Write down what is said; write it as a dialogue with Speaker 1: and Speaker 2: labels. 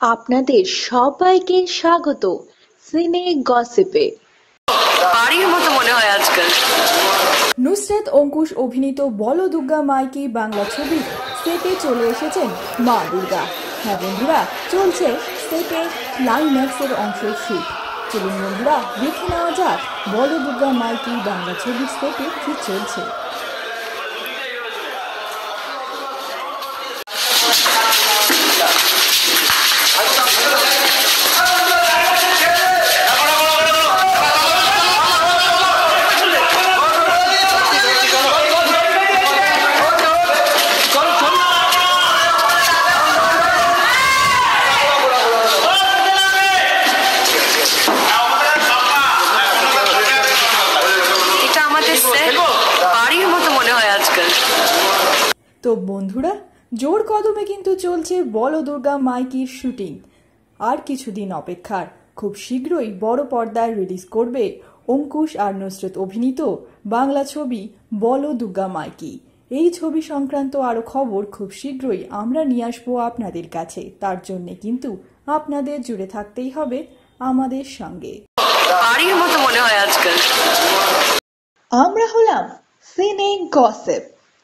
Speaker 1: আপনাদের সবাইকে স্বাগত সিনে গসিপে।
Speaker 2: বাড়ির মতো মনে হয় আজকাল।
Speaker 3: নুসরাত অঙ্কুশ অভিনীত বল দুর্গা মাইকি বাংলা ছবি সেটে চলে এসেছেন মা দুর্গা। হ্যাঁ বন্ধুরা চলছে সেটে ক্লাইম্যাক্সের অংশের শুট চলুন বন্ধুরা দেখে নেওয়া যাক বল দুর্গা মাইকি বাংলা ছবি সেটে কি চলছে। তো বন্ধুরা জোর কদমে কিন্তু চলছে বলো দুর্গা মাইকির শুটিং। আর কিছুদিন অপেক্ষার খুব শীঘ্রই বড় পর্দায় রিলিজ করবে অঙ্কুশ আর নুসরত অভিনীত বাংলা ছবি বলো দুর্গা মাইকি। এই ছবি সংক্রান্ত আরও খবর খুব শীঘ্রই আমরা নিয়ে আসব আপনাদের কাছে। তার জন্যে কিন্তু আপনাদের জুড়ে থাকতেই হবে আমাদের সঙ্গে।
Speaker 2: বাড়ির মতো মনে হয় আজকাল।
Speaker 1: আমরা হলাম সিনে গসিপ।